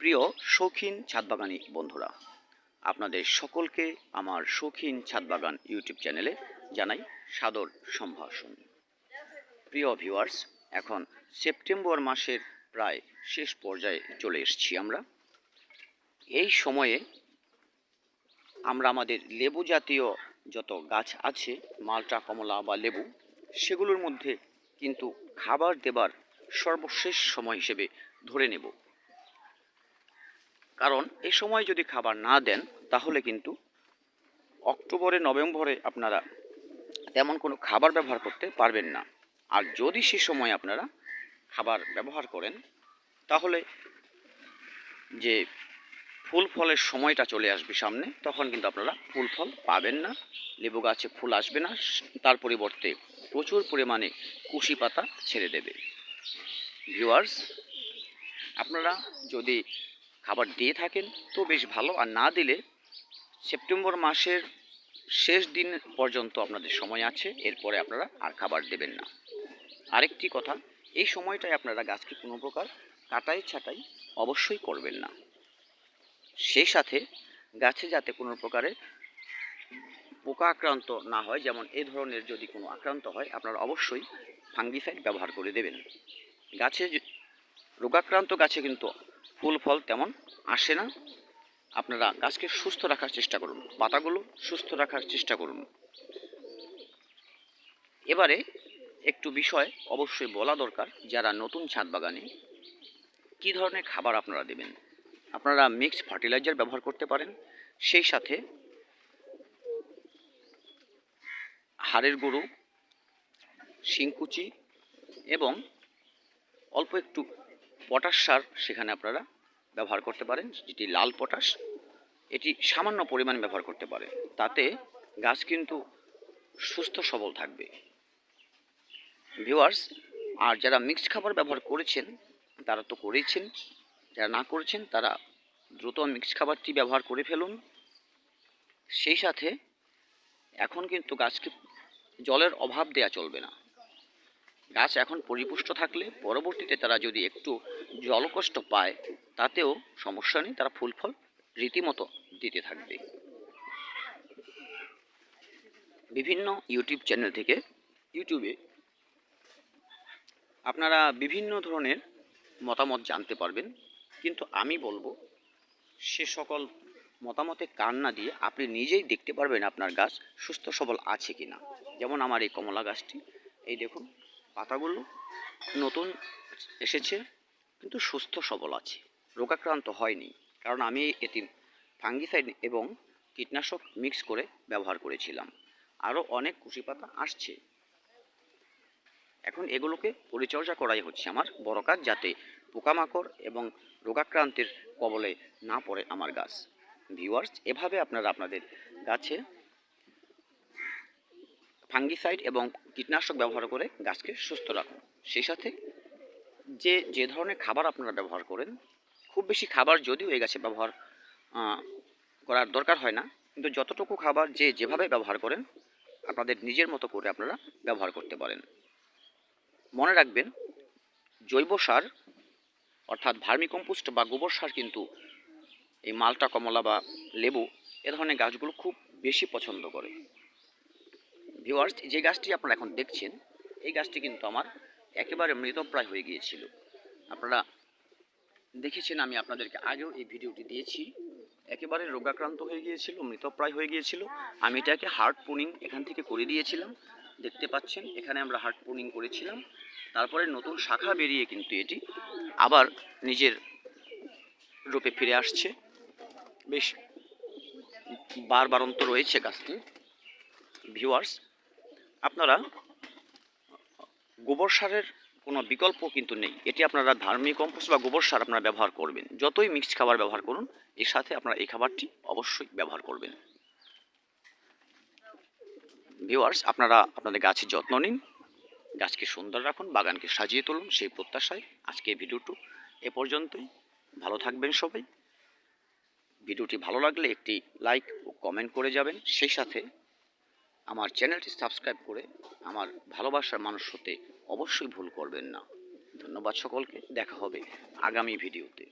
প্রিয় শৌখিন ছাদবাগানি বন্ধুরা, আপনাদের সকলকে আমার শৌখিন ছাদবাগান ইউটিউব চ্যানেলে জানাই সাদর সম্ভাষণ। প্রিয় ভিউয়ার্স এখন সেপ্টেম্বর মাসের প্রায় শেষ পর্যায়ে চলে এসেছি আমরা। এই সময়ে আমরা আমাদের লেবু জাতীয় যত গাছ আছে, মালটা, কমলা বা লেবু, সেগুলোর মধ্যে কিন্তু খাবার দেবার সর্বশেষ সময় হিসেবে ধরে নেব। কারণ এই সময় যদি খাবার না দেন, তাহলে কিন্তু অক্টোবরে, নভেম্বরে আপনারা তেমন কোনো খাবার ব্যবহার করতে পারবেন না। আর যদি সে সময় আপনারা খাবার ব্যবহার করেন, তাহলে যে ফুল ফলের সময়টা চলে আসবে সামনে, তখন কিন্তু আপনারা ফুল ফল পাবেন না, লেবু গাছে ফুল আসবে না, তার পরিবর্তে প্রচুর পরিমাণে কুশি পাতা ছেড়ে দেবে। ভিউয়ার্স, আপনারা যদি খাবার দিয়ে থাকেন তো বেশ ভালো। আর না দিলে সেপ্টেম্বর মাসের শেষ দিন পর্যন্ত আপনাদের সময় আছে, এরপরে আপনারা আর খাবার দেবেন না। আরেকটি কথা, এই সময়টায় আপনারা গাছকে কোনো প্রকার কাটাই ছাটাই অবশ্যই করবেন না। সেই সাথে গাছে যাতে কোনো প্রকারের পোকা আক্রান্ত না হয়, যেমন এ ধরনের যদি কোনো আক্রান্ত হয়, আপনারা অবশ্যই ফাঙ্গিসাইড ব্যবহার করে দেবেন। গাছে রোগাক্রান্ত গাছে কিন্তু ফুল, ফল তেমন আসে না। আপনারা গাছকে সুস্থ রাখার চেষ্টা করুন, পাতাগুলো সুস্থ রাখার চেষ্টা করুন। এবারে একটু বিষয় অবশ্যই বলা দরকার, যারা নতুন ছাদ বাগানে, কী ধরনের খাবার আপনারা দেবেন? আপনারা মিক্সড ফার্টিলাইজার ব্যবহার করতে পারেন, সেই সাথে হাড়ের গুঁড়ো, শিংকুচি এবং অল্প একটু পটাশ সার সেখানে আপনারা ব্যবহার করতে পারেন, যেটি লাল পটাশ এটি সামান্য পরিমাণ ব্যবহার করতে পারেন তাতে গাছ কিন্তু সুস্থ সবল থাকবে। ভিউয়ার্স আর যারা মিক্সড খাবার ব্যবহার করেছেন, তারা তো করেছেন যারা না করেছেন, তারা দ্রুত মিক্সড খাবারটি ব্যবহার করে ফেলুন। সেই সাথে এখন কিন্তু গাছকে জলের অভাব দেয়া চলবে না। গাছ এখন পরিপুষ্ট থাকলে পরবর্তীতে তারা যদি একটু জলকষ্ট পায়, তাতেও সমস্যা নেই, তারা ফুল ফল রীতিমতো দিতে থাকবে। বিভিন্ন ইউটিউব চ্যানেল থেকে ইউটিউবে আপনারা বিভিন্ন ধরনের মতামত জানতে পারবেন, কিন্তু আমি বলব, সে সকল মতামতে কান না দিয়ে আপনি নিজেই দেখতে পারবেন আপনার গাছ সুস্থ সবল আছে কি না যেমন আমার এই কমলা গাছটি, এই দেখুন। পাতাগুলো নতুন এসেছে, কিন্তু সুস্থ সবল আছে। রোগাক্রান্ত হয়নি, কারণ আমি এটি ফাঙ্গিসাইড এবং কীটনাশক মিক্স করে ব্যবহার করেছিলাম। আরও অনেক কুশি পাতা আসছে। এখন এগুলোকে পরিচর্যা করাই হচ্ছে আমার বড় কাজ, যাতে পোকামাকড় এবং রোগাক্রান্তের কবলে না পড়ে আমার গাছ। ভিউয়ার্স, এভাবে আপনারা আপনাদের গাছে ফাঙ্গিসাইড এবং কীটনাশক ব্যবহার করে গাছকে সুস্থ রাখুন। সেই সাথে যে যে ধরনের খাবার আপনারা ব্যবহার করেন, খুব বেশি খাবার যদিও এই গাছে ব্যবহার করার দরকার হয় না, কিন্তু যতটুকু খাবার যে, যেভাবে ব্যবহার করেন, আপনাদের নিজের মতো করে আপনারা ব্যবহার করতে পারেন। মনে রাখবেন, জৈব সার, অর্থাৎ ভার্মিকম্পোস্ট বা গোবর সার কিন্তু এই মালটা, কমলা বা লেবু, এ ধরনের গাছগুলো খুব বেশি পছন্দ করে। ভিউয়ার্স যে গাছটি আপনারা এখন দেখছেন, এই গাছটি কিন্তু আমার একেবারে মৃতপ্রায় হয়ে গিয়েছিল। আপনারা দেখেছেন, আমি আপনাদেরকে আগেও এই ভিডিওটি দিয়েছি। একেবারে রোগাক্রান্ত হয়ে গিয়েছিল, মৃতপ্রায় হয়ে গিয়েছিল। আমি এটাকে হার্ট পুনিং এখান থেকে করে দিয়েছিলাম। দেখতে পাচ্ছেন, এখানে আমরা হার্ট পুনিং করেছিলাম। তারপরে নতুন শাখা বেরিয়ে কিন্তু এটি আবার নিজের রূপে ফিরে আসছে। বেশ বারবারন্ত রয়েছে গাছটি। ভিউয়ার্স আপনারা গোবর সারের কোনো বিকল্প কিন্তু নেই। এটি আপনারা ধার্মিক কম্পোস্ট বা গোবর সার আপনারা ব্যবহার করবেন। যতই মিক্সড খাবার ব্যবহার করুন, এর সাথে আপনারা এই খাবারটি অবশ্যই ব্যবহার করবেন। ভিউয়ার্স, আপনারা আপনাদের গাছের যত্ন নিন, গাছকে সুন্দর রাখুন, বাগানকে সাজিয়ে তুলুন, সেই প্রত্যাশায় আজকে ভিডিওটু এ পর্যন্তই। ভালো থাকবেন সবাই। ভিডিওটি ভালো লাগলে একটি লাইক ও কমেন্ট করে যাবেন। সেই সাথে আমার চ্যানেলটি সাবস্ক্রাইব করে আমার ভালোবাসার মানুষ হতে অবশ্যই ভুল করবেন না। ধন্যবাদ সকলকে, দেখা হবে আগামী ভিডিওতে।